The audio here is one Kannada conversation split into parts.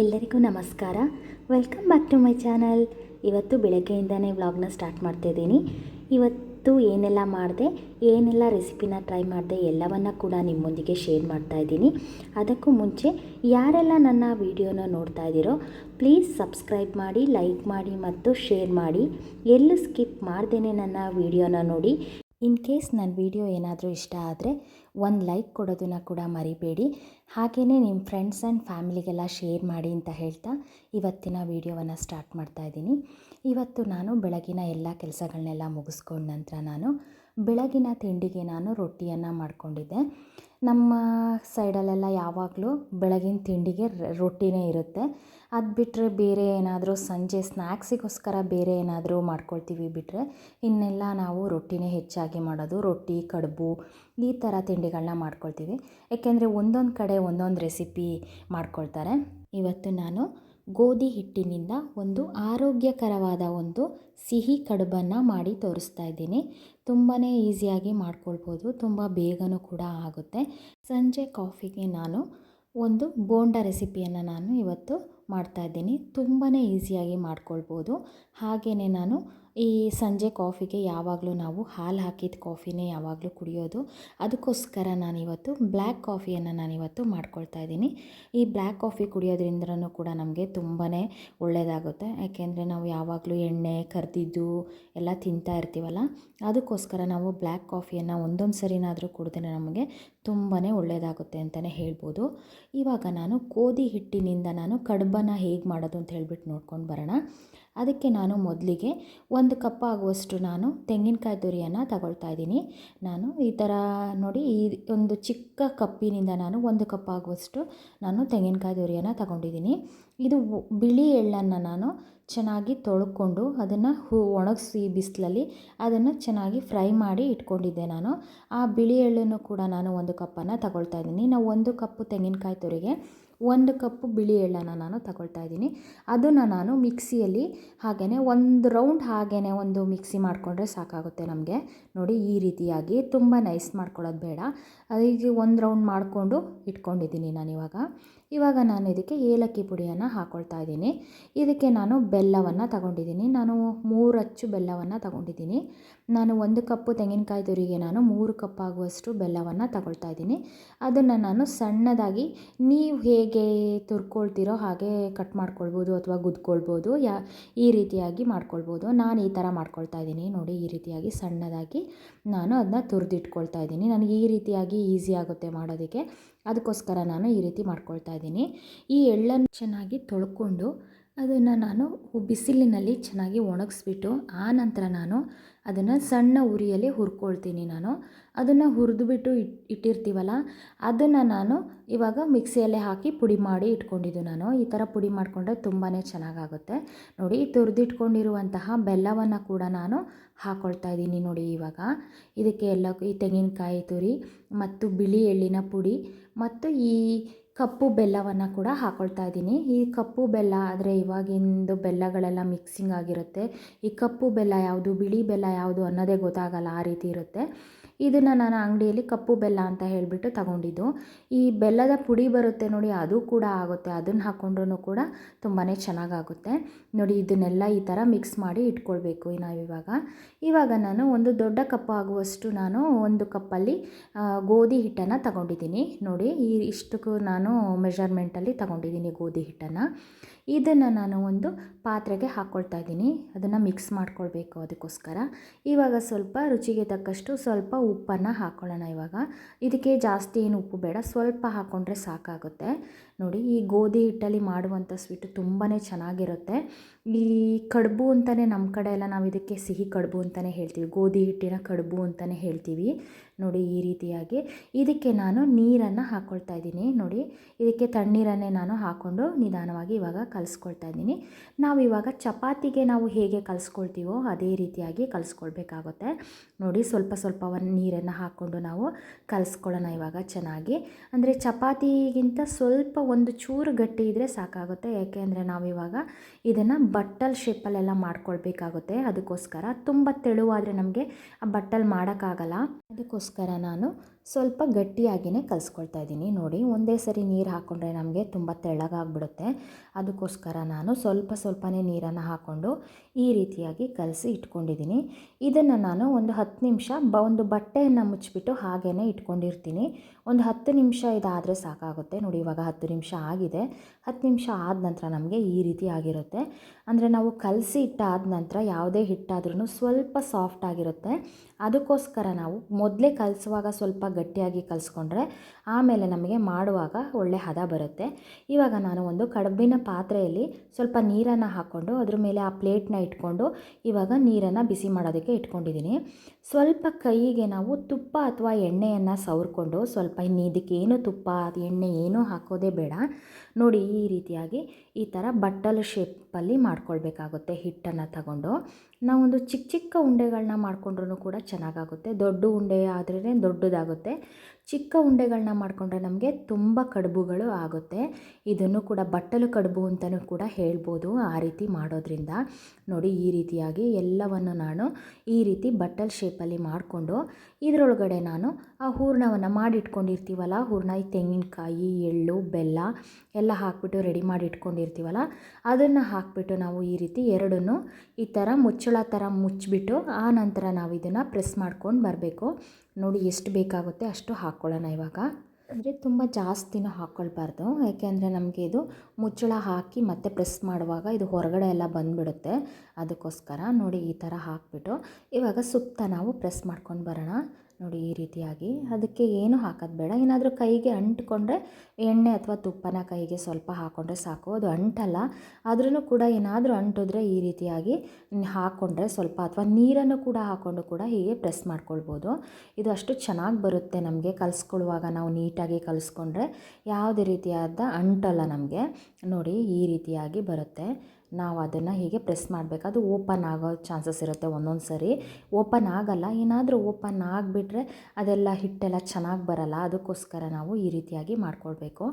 ಎಲ್ಲರಿಗೂ ನಮಸ್ಕಾರ. Welcome back to my channel ಇವತ್ತು ಬೆಳಗ್ಗೆಯಿಂದನೇ ವ್ಲಾಗ್ನ ಸ್ಟಾರ್ಟ್ ಮಾಡ್ತಾಯಿದ್ದೀನಿ ಇವತ್ತು ಏನೆಲ್ಲ ಮಾಡಿದೆ, ಏನೆಲ್ಲ ರೆಸಿಪಿನ ಟ್ರೈ ಮಾಡಿದೆ ಎಲ್ಲವನ್ನು ಕೂಡ ನಿಮ್ಮೊಂದಿಗೆ ಶೇರ್ ಮಾಡ್ತಾ ಇದ್ದೀನಿ. ಅದಕ್ಕೂ ಮುಂಚೆ ಯಾರೆಲ್ಲ ನನ್ನ ವಿಡಿಯೋನ ನೋಡ್ತಾ ಇದ್ದೀರೋ ಪ್ಲೀಸ್ ಸಬ್ಸ್ಕ್ರೈಬ್ ಮಾಡಿ ಲೈಕ್ ಮಾಡಿ ಮತ್ತು ಶೇರ್ ಮಾಡಿ. ಎಲ್ಲೂ ಸ್ಕಿಪ್ ಮಾಡ್ದೇ ನನ್ನ ವಿಡಿಯೋನ ನೋಡಿ. ಇನ್ ಕೇಸ್ ನನ್ನ ವಿಡಿಯೋ ಏನಾದರೂ ಇಷ್ಟ ಆದರೆ ಒಂದು ಲೈಕ್ ಕೊಡೋದನ್ನು ಕೂಡ ಮರಿಬೇಡಿ. ಹಾಗೆಯೇ ನಿಮ್ಮ ಫ್ರೆಂಡ್ಸ್ ಆ್ಯಂಡ್ ಫ್ಯಾಮಿಲಿಗೆಲ್ಲ ಶೇರ್ ಮಾಡಿ ಅಂತ ಹೇಳ್ತಾ ಇವತ್ತಿನ ವಿಡಿಯೋವನ್ನು ಸ್ಟಾರ್ಟ್ ಮಾಡ್ತಾ ಇದ್ದೀನಿ. ಇವತ್ತು ನಾನು ಬೆಳಗಿನ ಎಲ್ಲ ಕೆಲಸಗಳನ್ನೆಲ್ಲ ಮುಗಿಸ್ಕೊಂಡ ನಂತರ ನಾನು ಬೆಳಗಿನ ತಿಂಡಿಗೆ ನಾನು ರೊಟ್ಟಿಯನ್ನು ಮಾಡಿಕೊಂಡಿದ್ದೆ. ನಮ್ಮ ಸೈಡಲ್ಲೆಲ್ಲ ಯಾವಾಗಲೂ ಬೆಳಗಿನ ತಿಂಡಿಗೆ ರೊಟ್ಟಿನೇ ಇರುತ್ತೆ. ಅದು ಬಿಟ್ಟರೆ ಬೇರೆ ಏನಾದರೂ ಸಂಜೆ ಸ್ನ್ಯಾಕ್ಸಿಗೋಸ್ಕರ ಬೇರೆ ಏನಾದರೂ ಮಾಡ್ಕೊಳ್ತೀವಿ ಬಿಟ್ಟರೆ ಇನ್ನೆಲ್ಲ ನಾವು ರೊಟ್ಟಿನೇ ಹೆಚ್ಚಾಗಿ ಮಾಡೋದು. ರೊಟ್ಟಿ, ಕಡುಬು ಈ ಥರ ತಿಂಡಿಗಳನ್ನ ಮಾಡ್ಕೊಳ್ತೀವಿ. ಏಕೆಂದರೆ ಒಂದೊಂದು ಕಡೆ ಒಂದೊಂದು ರೆಸಿಪಿ ಮಾಡ್ಕೊಳ್ತಾರೆ. ಇವತ್ತು ನಾನು ಗೋಧಿ ಹಿಟ್ಟಿನಿಂದ ಒಂದು ಆರೋಗ್ಯಕರವಾದ ಒಂದು ಸಿಹಿ ಕಡುಬನ್ನು ಮಾಡಿ ತೋರಿಸ್ತಾ ಇದ್ದೀನಿ. ತುಂಬಾ ಈಸಿಯಾಗಿ ಮಾಡ್ಕೊಳ್ಬೋದು, ತುಂಬ ಬೇಗನೂ ಕೂಡ ಆಗುತ್ತೆ. ಸಂಜೆ ಕಾಫಿಗೆ ನಾನು ಒಂದು ಬೋಂಡ ರೆಸಿಪಿಯನ್ನು ನಾನು ಇವತ್ತು ಮಾಡ್ತಾ ಇದ್ದೀನಿ. ತುಂಬಾ ಈಸಿಯಾಗಿ ಮಾಡ್ಕೊಳ್ಬೋದು. ಹಾಗೆಯೇ ನಾನು ಈ ಸಂಜೆ ಕಾಫಿಗೆ ಯಾವಾಗಲೂ ನಾವು ಹಾಲು ಹಾಕಿದ ಕಾಫಿನೇ ಯಾವಾಗಲೂ ಕುಡಿಯೋದು. ಅದಕ್ಕೋಸ್ಕರ ನಾನಿವತ್ತು ಬ್ಲ್ಯಾಕ್ ಕಾಫಿಯನ್ನು ನಾನಿವತ್ತು ಮಾಡ್ಕೊಳ್ತಾ ಇದ್ದೀನಿ. ಈ ಬ್ಲ್ಯಾಕ್ ಕಾಫಿ ಕುಡಿಯೋದ್ರಿಂದನೂ ಕೂಡ ನಮಗೆ ತುಂಬಾ ಒಳ್ಳೆಯದಾಗುತ್ತೆ ಯಾಕೆಂದರೆ ನಾವು ಯಾವಾಗಲೂ ಎಣ್ಣೆ, ಕರಿದಿದ್ದು ಎಲ್ಲ ತಿಂತಾ ಇರ್ತೀವಲ್ಲ, ಅದಕ್ಕೋಸ್ಕರ ನಾವು ಬ್ಲ್ಯಾಕ್ ಕಾಫಿಯನ್ನು ಒಂದೊಂದು ಸರಿನಾದರೂ ಕುಡಿದ್ರೆ ನಮಗೆ ತುಂಬಾ ಒಳ್ಳೆಯದಾಗುತ್ತೆ ಅಂತಲೇ ಹೇಳ್ಬೋದು. ಇವಾಗ ನಾನು ಗೋಧಿ ಹಿಟ್ಟಿನಿಂದ ನಾನು ಕಡುಬನ್ನು ಹೇಗೆ ಮಾಡೋದು ಅಂತ ಹೇಳ್ಬಿಟ್ಟು ನೋಡ್ಕೊಂಡು ಬರೋಣ. ಅದಕ್ಕೆ ನಾನು ಮೊದಲಿಗೆ ಒಂದು ಕಪ್ ಆಗುವಷ್ಟು ನಾನು ತೆಂಗಿನಕಾಯಿ ತುರಿಯನ್ನು ತಗೊಳ್ತಾ ಇದ್ದೀನಿ. ನಾನು ಈ ಥರ ನೋಡಿ, ಈ ಒಂದು ಚಿಕ್ಕ ಕಪ್ಪಿನಿಂದ ನಾನು ಒಂದು ಕಪ್ ಆಗುವಷ್ಟು ನಾನು ತೆಂಗಿನಕಾಯಿ ತುರಿಯನ್ನು ತಗೊಂಡಿದ್ದೀನಿ. ಇದು ಬಿಳಿ ಎಳ್ಳನ್ನು ನಾನು ಚೆನ್ನಾಗಿ ತೊಳ್ಕೊಂಡು ಅದನ್ನು ಹೂ, ಒಣಗಿಸಿ ಬಿಸಿಲಲ್ಲಿ ಅದನ್ನು ಚೆನ್ನಾಗಿ ಫ್ರೈ ಮಾಡಿ ಇಟ್ಕೊಂಡಿದ್ದೆ ನಾನು. ಆ ಬಿಳಿ ಎಳ್ಳನ್ನು ಕೂಡ ನಾನು ಒಂದು ಕಪ್ಪನ್ನು ತಗೊಳ್ತಾ ಇದ್ದೀನಿ. ನಾವು ಒಂದು ಕಪ್ಪು ತೆಂಗಿನಕಾಯಿ ತುರಿಗೆ ಒಂದು ಕಪ್ಪು ಬಿಳಿ ಎಳ್ಳನ್ನು ನಾನು ತಗೊಳ್ತಾ ಇದ್ದೀನಿ. ಅದನ್ನು ನಾನು ಮಿಕ್ಸಿಯಲ್ಲಿ ಹಾಗೆಯೇ ಒಂದು ರೌಂಡ್ ಹಾಗೆಯೇ ಒಂದು ಮಿಕ್ಸಿ ಮಾಡಿಕೊಂಡ್ರೆ ಸಾಕಾಗುತ್ತೆ ನಮಗೆ. ನೋಡಿ ಈ ರೀತಿಯಾಗಿ ತುಂಬ ನೈಸ್ ಮಾಡ್ಕೊಳ್ಳೋದು ಬೇಡ. ಅದಕ್ಕೆ ಒಂದು ರೌಂಡ್ ಮಾಡಿಕೊಂಡು ಇಟ್ಕೊಂಡಿದ್ದೀನಿ ನಾನು ಇವಾಗ. ನಾನು ಇದಕ್ಕೆ ಏಲಕ್ಕಿ ಪುಡಿಯನ್ನು ಹಾಕ್ಕೊಳ್ತಾ ಇದ್ದೀನಿ. ಇದಕ್ಕೆ ನಾನು ಬೆಲ್ಲವನ್ನು ತಗೊಂಡಿದ್ದೀನಿ. ನಾನು ಮೂರು ಅಚ್ಚು ಬೆಲ್ಲವನ್ನು ತಗೊಂಡಿದ್ದೀನಿ. ನಾನು ಒಂದು ಕಪ್ಪು ತೆಂಗಿನಕಾಯಿ ತುರಿಗೆ ನಾನು ಮೂರು ಕಪ್ ಆಗುವಷ್ಟು ಬೆಲ್ಲವನ್ನು ತಗೊಳ್ತಾ ಇದ್ದೀನಿ. ಅದನ್ನು ನಾನು ಸಣ್ಣದಾಗಿ ನೀವು ಹೇಗೆ ತುರ್ಕೊಳ್ತಿರೋ ಹಾಗೆ ಕಟ್ ಮಾಡ್ಕೊಳ್ಬೋದು ಅಥವಾ ಗುದ್ಕೊಳ್ಬೋದು, ಯಾ ಈ ರೀತಿಯಾಗಿ ಮಾಡ್ಕೊಳ್ಬೋದು. ನಾನು ಈ ಥರ ಮಾಡ್ಕೊಳ್ತಾ ಇದ್ದೀನಿ. ನೋಡಿ ಈ ರೀತಿಯಾಗಿ ಸಣ್ಣದಾಗಿ ನಾನು ಅದನ್ನ ತುರಿದಿಟ್ಕೊಳ್ತಾ ಇದ್ದೀನಿ. ನನಗೆ ಈ ರೀತಿಯಾಗಿ ಈಸಿ ಆಗುತ್ತೆ ಮಾಡೋದಕ್ಕೆ. ಅದಕ್ಕೋಸ್ಕರ ನಾನು ಈ ರೀತಿ ಮಾಡ್ಕೊಳ್ತಾ ಇದ್ದೀನಿ. ಈ ಎಳ್ಳನ್ನು ಚೆನ್ನಾಗಿ ತೊಳ್ಕೊಂಡು ಅದನ್ನು ನಾನು ಬಿಸಿಲಿನಲ್ಲಿ ಚೆನ್ನಾಗಿ ಒಣಗಿಸ್ಬಿಟ್ಟು ಆ ನಂತರ ನಾನು ಅದನ್ನು ಸಣ್ಣ ಉರಿಯಲ್ಲಿ ಹುರ್ಕೊಳ್ತೀನಿ ನಾನು. ಅದನ್ನು ಹುರಿದುಬಿಟ್ಟು ಇಟ್, ಇಟ್ಟಿರ್ತೀವಲ್ಲ, ಅದನ್ನು ನಾನು ಇವಾಗ ಮಿಕ್ಸಿಯಲ್ಲೇ ಹಾಕಿ ಪುಡಿ ಮಾಡಿ ಇಟ್ಕೊಂಡಿದ್ದು ನಾನು. ಈ ಥರ ಪುಡಿ ಮಾಡಿಕೊಂಡ್ರೆ ತುಂಬಾ ಚೆನ್ನಾಗಾಗುತ್ತೆ. ನೋಡಿ, ತುರಿದಿಟ್ಕೊಂಡಿರುವಂತಹ ಬೆಲ್ಲವನ್ನು ಕೂಡ ನಾನು ಹಾಕ್ಕೊಳ್ತಾ ಇದ್ದೀನಿ ನೋಡಿ ಇವಾಗ. ಇದಕ್ಕೆ ಎಲ್ಲ ಈ ತೆಂಗಿನಕಾಯಿ ತುರಿ ಮತ್ತು ಬಿಳಿ ಎಳ್ಳಿನ ಪುಡಿ ಮತ್ತು ಈ ಕಪ್ಪು ಬೆಲ್ಲವನ್ನು ಕೂಡ ಹಾಕ್ಕೊಳ್ತಾ ಇದ್ದೀನಿ. ಈ ಕಪ್ಪು ಬೆಲ್ಲ ಆದರೆ ಇವಾಗಿಂದು ಬೆಲ್ಲಗಳೆಲ್ಲ ಮಿಕ್ಸಿಂಗ್ ಆಗಿರುತ್ತೆ. ಈ ಕಪ್ಪು ಬೆಲ್ಲ ಯಾವುದು, ಬಿಳಿ ಬೆಲ್ಲ ಯಾವುದು ಅನ್ನೋದೇ ಗೊತ್ತಾಗಲ್ಲ, ಆ ರೀತಿ ಇರುತ್ತೆ. ಇದನ್ನು ನಾನು ಅಂಗಡಿಯಲ್ಲಿ ಕಪ್ಪು ಬೆಲ್ಲ ಅಂತ ಹೇಳಿಬಿಟ್ಟು ತಗೊಂಡಿದ್ದು. ಈ ಬೆಲ್ಲದ ಪುಡಿ ಬರುತ್ತೆ ನೋಡಿ, ಅದು ಕೂಡ ಆಗುತ್ತೆ. ಅದನ್ನು ಹಾಕ್ಕೊಂಡ್ರೂ ಕೂಡ ತುಂಬಾ ಚೆನ್ನಾಗಾಗುತ್ತೆ. ನೋಡಿ, ಇದನ್ನೆಲ್ಲ ಈ ಥರ ಮಿಕ್ಸ್ ಮಾಡಿ ಇಟ್ಕೊಳ್ಬೇಕು ನಾವು ಇವಾಗ. ನಾನು ಒಂದು ದೊಡ್ಡ ಕಪ್ಪು ಆಗುವಷ್ಟು ನಾನು ಒಂದು ಕಪ್ಪಲ್ಲಿ ಗೋಧಿ ಹಿಟ್ಟನ್ನು ತಗೊಂಡಿದ್ದೀನಿ. ನೋಡಿ, ಈ ಇಷ್ಟಕ್ಕೂ ನಾನು ಮೆಷರ್ಮೆಂಟಲ್ಲಿ ತಗೊಂಡಿದ್ದೀನಿ ಗೋಧಿ ಹಿಟ್ಟನ್ನು. ಇದನ್ನು ನಾನು ಒಂದು ಪಾತ್ರೆಗೆ ಹಾಕ್ಕೊಳ್ತಾ ಇದ್ದೀನಿ. ಅದನ್ನು ಮಿಕ್ಸ್ ಮಾಡ್ಕೊಳ್ಬೇಕು ಅದಕ್ಕೋಸ್ಕರ. ಇವಾಗ ಸ್ವಲ್ಪ ರುಚಿಗೆ ತಕ್ಕಷ್ಟು ಸ್ವಲ್ಪ ಉಪ್ಪನ್ನು ಹಾಕ್ಕೊಳ್ಳೋಣ ಇವಾಗ. ಇದಕ್ಕೆ ಜಾಸ್ತಿ ಏನು ಉಪ್ಪು ಬೇಡ. ಸ್ವಲ್ಪ ಹಾಕ್ಕೊಂಡ್ರೆ ಸಾಕಾಗುತ್ತೆ. ನೋಡಿ, ಈ ಗೋಧಿ ಹಿಟ್ಟಲ್ಲಿ ಮಾಡುವಂಥ ಸ್ವೀಟು ತುಂಬಾ ಚೆನ್ನಾಗಿರುತ್ತೆ. ಈ ಕಡುಬು ಅಂತಲೇ ನಮ್ಮ ಕಡೆ ಎಲ್ಲ ನಾವು ಇದಕ್ಕೆ ಸಿಹಿ ಕಡುಬು ಅಂತಲೇ ಹೇಳ್ತೀವಿ. ಗೋಧಿ ಹಿಟ್ಟಿನ ಕಡುಬು ಅಂತಲೇ ಹೇಳ್ತೀವಿ. ನೋಡಿ, ಈ ರೀತಿಯಾಗಿ. ಇದಕ್ಕೆ ನಾನು ನೀರನ್ನು ಹಾಕ್ಕೊಳ್ತಾ ಇದ್ದೀನಿ. ನೋಡಿ, ಇದಕ್ಕೆ ತಣ್ಣೀರನ್ನೇ ನಾನು ಹಾಕ್ಕೊಂಡು ನಿಧಾನವಾಗಿ ಇವಾಗ ಕಲಿಸ್ಕೊಳ್ತಾ ಇದ್ದೀನಿ. ನಾವು ಇವಾಗ ಚಪಾತಿಗೆ ನಾವು ಹೇಗೆ ಕಲಿಸ್ಕೊಳ್ತೀವೋ ಅದೇ ರೀತಿಯಾಗಿ ಕಲಿಸ್ಕೊಳ್ಬೇಕಾಗುತ್ತೆ. ನೋಡಿ, ಸ್ವಲ್ಪ ಸ್ವಲ್ಪ ನೀರನ್ನು ಹಾಕ್ಕೊಂಡು ನಾವು ಕಲಿಸ್ಕೊಳ್ಳೋಣ ಇವಾಗ ಚೆನ್ನಾಗಿ. ಅಂದರೆ ಚಪಾತಿಗಿಂತ ಸ್ವಲ್ಪ ಒಂದು ಚೂರು ಗಟ್ಟಿ ಇದ್ದರೆ ಸಾಕಾಗುತ್ತೆ. ಯಾಕೆ ಅಂದರೆ ನಾವಿವಾಗ ಇದನ್ನು ಬಟ್ಟಲ್ ಶೇಪಲ್ಲೆಲ್ಲ ಮಾಡ್ಕೊಳ್ಬೇಕಾಗುತ್ತೆ. ಅದಕ್ಕೋಸ್ಕರ ತುಂಬ ತೆಳುವಾದರೆ ನಮಗೆ ಆ ಬಟ್ಟಲ್ ಮಾಡೋಕ್ಕಾಗಲ್ಲ. ಅದಕ್ಕೋಸ್ಕರ ನಾನು ಸ್ವಲ್ಪ ಗಟ್ಟಿಯಾಗಿಯೇ ಕಲಿಸ್ಕೊಳ್ತಾ ಇದ್ದೀನಿ. ನೋಡಿ, ಒಂದೇ ಸರಿ ನೀರು ಹಾಕ್ಕೊಂಡ್ರೆ ನಮಗೆ ತುಂಬ ತೆಳ್ಳಗಾಗ್ಬಿಡುತ್ತೆ. ಅದಕ್ಕೋಸ್ಕರ ನಾನು ಸ್ವಲ್ಪ ಸ್ವಲ್ಪನೇ ನೀರನ್ನು ಹಾಕ್ಕೊಂಡು ಈ ರೀತಿಯಾಗಿ ಕಲಸಿ ಇಟ್ಕೊಂಡಿದ್ದೀನಿ. ಇದನ್ನು ನಾನು ಒಂದು ಹತ್ತು ನಿಮಿಷ ಬ, ಒಂದು ಬಟ್ಟೆಯನ್ನು ಮುಚ್ಚಿಬಿಟ್ಟು ಹಾಗೆಯೇ ಇಟ್ಕೊಂಡಿರ್ತೀನಿ. ಒಂದು ಹತ್ತು ನಿಮಿಷ ಇದಾದರೆ ಸಾಕಾಗುತ್ತೆ. ನೋಡಿ, ಇವಾಗ ಹತ್ತು ನಿಮಿಷ ಆಗಿದೆ. ಹತ್ತು ನಿಮಿಷ ಆದ ನಂತರ ನಮಗೆ ಈ ರೀತಿ ಆಗಿರುತ್ತೆ. ಅಂದರೆ ನಾವು ಕಲಸಿ ಇಟ್ಟಾದ ನಂತರ ಯಾವುದೇ ಹಿಟ್ಟಾದ್ರೂ ಸ್ವಲ್ಪ ಸಾಫ್ಟ್ ಆಗಿರುತ್ತೆ. ಅದಕ್ಕೋಸ್ಕರ ನಾವು ಮೊದಲೇ ಕಲಸುವಾಗ ಸ್ವಲ್ಪ ಗಟ್ಟಿಯಾಗಿ ಕಲಸ್ಕೊಂಡ್ರೆ ಆಮೇಲೆ ನಮಗೆ ಮಾಡುವಾಗ ಒಳ್ಳೆ ಹದ ಬರುತ್ತೆ. ಇವಾಗ ನಾನು ಒಂದು ಕಡುಬಿನ ಪಾತ್ರೆಯಲ್ಲಿ ಸ್ವಲ್ಪ ನೀರನ್ನು ಹಾಕ್ಕೊಂಡು ಅದ್ರ ಮೇಲೆ ಆ ಪ್ಲೇಟ್ನ ಇಟ್ಕೊಂಡು ಇವಾಗ ನೀರನ್ನು ಬಿಸಿ ಮಾಡೋದಕ್ಕೆ ಇಟ್ಕೊಂಡಿದ್ದೀನಿ. ಸ್ವಲ್ಪ ಕೈಗೆ ನಾವು ತುಪ್ಪ ಅಥವಾ ಎಣ್ಣೆಯನ್ನು ಸವರ್ಕೊಂಡು ಸ್ವಲ್ಪ ಇನ್ನು ಇದಕ್ಕೇನು ತುಪ್ಪ, ಎಣ್ಣೆ ಏನೂ ಹಾಕೋದೇ ಬೇಡ. ನೋಡಿ ಈ ರೀತಿಯಾಗಿ ಈ ಥರ ಬಟ್ಟಲು ಶೇಪಲ್ಲಿ ಮಾಡ್ಕೊಳ್ಬೇಕಾಗುತ್ತೆ ಹಿಟ್ಟನ್ನು ತಗೊಂಡು. ನಾವೊಂದು ಚಿಕ್ಕ ಚಿಕ್ಕ ಉಂಡೆಗಳನ್ನ ಮಾಡಿಕೊಂಡ್ರೂ ಕೂಡ ಚೆನ್ನಾಗಾಗುತ್ತೆ. ದೊಡ್ಡ ಉಂಡೆ ಆದ್ರೇ ದೊಡ್ಡದಾಗುತ್ತೆ. ಚಿಕ್ಕ ಉಂಡೆಗಳನ್ನ ಮಾಡಿಕೊಂಡ್ರೆ ನಮಗೆ ತುಂಬ ಕಡುಬುಗಳು ಆಗುತ್ತೆ. ಇದನ್ನು ಕೂಡ ಬಟ್ಟಲು ಕಡುಬು ಅಂತಲೂ ಕೂಡ ಹೇಳ್ಬೋದು ಆ ರೀತಿ ಮಾಡೋದ್ರಿಂದ. ನೋಡಿ, ಈ ರೀತಿಯಾಗಿ ಎಲ್ಲವನ್ನು ನಾನು ಈ ರೀತಿ ಬಟ್ಟಲ್ ಶೇಪಲ್ಲಿ ಮಾಡಿಕೊಂಡು ಇದರೊಳಗಡೆ ನಾನು ಆ ಹೂರಣವನ್ನು ಮಾಡಿಟ್ಕೊಂಡಿರ್ತೀವಲ್ಲ, ಹೂರಣ ತೆಂಗಿನಕಾಯಿ, ಎಳ್ಳು, ಬೆಲ್ಲ ಎಲ್ಲ ಹಾಕ್ಬಿಟ್ಟು ರೆಡಿ ಮಾಡಿ ಇಟ್ಕೊಂಡಿರ್ತೀವಲ್ಲ ಅದನ್ನು ಹಾಕ್ಬಿಟ್ಟು ನಾವು ಈ ರೀತಿ ಎರಡನ್ನೂ ಈ ಥರ ಮುಚ್ಚಳ ಥರ ಮುಚ್ಚಿಬಿಟ್ಟು ಆ ನಂತರ ನಾವು ಇದನ್ನು ಪ್ರೆಸ್ ಮಾಡ್ಕೊಂಡು ಬರಬೇಕು. ನೋಡಿ ಎಷ್ಟು ಬೇಕಾಗುತ್ತೆ ಅಷ್ಟು ಹಾಕ್ಕೊಳ್ಳೋಣ ಇವಾಗ. ಅಂದರೆ ತುಂಬ ಜಾಸ್ತಿನೂ ಹಾಕ್ಕೊಳ್ಬಾರ್ದು ಯಾಕೆಂದರೆ ನಮಗೆ ಇದು ಮುಚ್ಚಳ ಹಾಕಿ ಮತ್ತೆ ಪ್ರೆಸ್ ಮಾಡುವಾಗ ಇದು ಹೊರಗಡೆ ಎಲ್ಲ ಬಂದುಬಿಡುತ್ತೆ. ಅದಕ್ಕೋಸ್ಕರ ನೋಡಿ ಈ ಥರ ಹಾಕಿಬಿಟ್ಟು ಇವಾಗ ಸುತ್ತ ನಾವು ಪ್ರೆಸ್ ಮಾಡ್ಕೊಂಡು ಬರೋಣ. ನೋಡಿ ಈ ರೀತಿಯಾಗಿ. ಅದಕ್ಕೆ ಏನು ಹಾಕೋದು ಬೇಡ. ಏನಾದರೂ ಕೈಗೆ ಅಂಟ್ಕೊಂಡ್ರೆ ಎಣ್ಣೆ ಅಥವಾ ತುಪ್ಪನ ಕೈಗೆ ಸ್ವಲ್ಪ ಹಾಕ್ಕೊಂಡ್ರೆ ಸಾಕು. ಅದು ಅಂಟಲ್ಲ. ಆದ್ರೂ ಕೂಡ ಏನಾದರೂ ಅಂಟಿದ್ರೆ ಈ ರೀತಿಯಾಗಿ ಹಾಕ್ಕೊಂಡ್ರೆ ಸ್ವಲ್ಪ ಅಥವಾ ನೀರನ್ನು ಕೂಡ ಹಾಕ್ಕೊಂಡು ಕೂಡ ಹೀಗೆ ಪ್ರೆಸ್ ಮಾಡ್ಕೊಳ್ಬೋದು. ಇದು ಅಷ್ಟು ಚೆನ್ನಾಗಿ ಬರುತ್ತೆ ನಮಗೆ. ಕಲಿಸ್ಕೊಳ್ಳುವಾಗ ನಾವು ನೀಟಾಗಿ ಕಲಿಸ್ಕೊಂಡ್ರೆ ಯಾವುದೇ ರೀತಿಯಾದ ಅಂಟಲ್ಲ ನಮಗೆ. ನೋಡಿ ಈ ರೀತಿಯಾಗಿ ಬರುತ್ತೆ. ನಾವು ಅದನ್ನು ಹೀಗೆ ಪ್ರೆಸ್ ಮಾಡಬೇಕು. ಅದು ಓಪನ್ ಆಗೋ ಚಾನ್ಸಸ್ ಇರುತ್ತೆ ಒಂದೊಂದು ಸರಿ. ಓಪನ್ ಆಗಲ್ಲ. ಏನಾದರೂ ಓಪನ್ ಆಗಿಬಿಟ್ರೆ ಅದೆಲ್ಲ ಹಿಟ್ಟೆಲ್ಲ ಚೆನ್ನಾಗಿ ಬರಲ್ಲ. ಅದಕ್ಕೋಸ್ಕರ ನಾವು ಈ ರೀತಿಯಾಗಿ ಮಾಡ್ಕೊಳ್ಬೇಕು.